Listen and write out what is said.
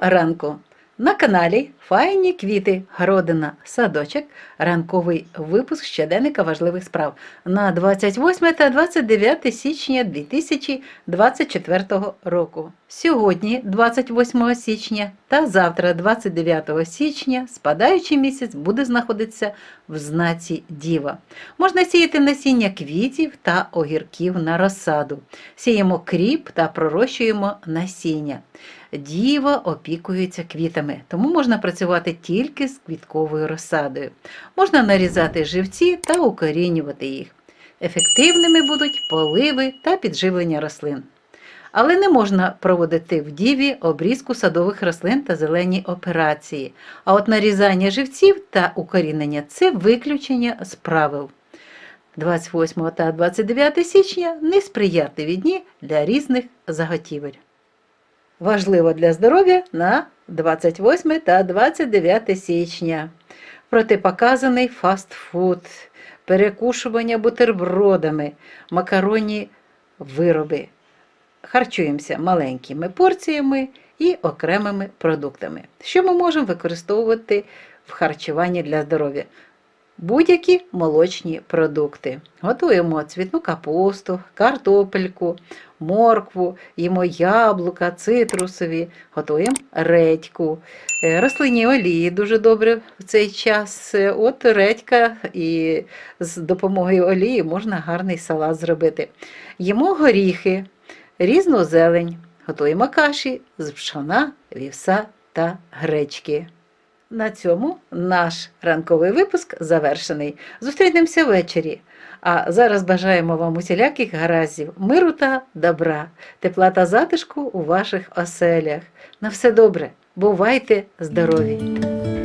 ранку! На каналі Файні квіти, городина, садочок, ранковий випуск щоденника важливих справ на 28 та 29 січня 2024 року. Сьогодні, 28 січня, та завтра, 29 січня, спадаючий місяць буде знаходитися в знаці Діва. Можна сіяти насіння квітів та огірків на розсаду. Сіємо кріп та пророщуємо насіння. Діва опікується квітами, тому можна працювати тільки з квітковою розсадою. Можна нарізати живці та укорінювати їх. Ефективними будуть поливи та підживлення рослин. Але не можна проводити в діві обрізку садових рослин та зелені операції. А от нарізання живців та укорінення це виключення з правил. 28 та 29 січня несприятливі дні для різних заготівель. Важливо для здоров'я на 28 та 29 січня. Протипоказаний фастфуд, перекушування бутербродами, макаронні вироби. Харчуємося маленькими порціями і окремими продуктами. Що ми можемо використовувати в харчуванні для здоров'я? Будь-які молочні продукти. Готуємо цвітну капусту, картопельку, моркву, їмо яблука, цитрусові, готуємо редьку. Е, Рослинні олії дуже добре в цей час. Е, От редька і з допомогою олії можна гарний салат зробити. Їмо горіхи, різну зелень, готуємо каші з пшона, вівса та гречки. На цьому наш ранковий випуск завершений. Зустрінемося ввечері. А зараз бажаємо вам усіляких гараздів, миру та добра, тепла та затишку у ваших оселях. На все добре, бувайте здорові!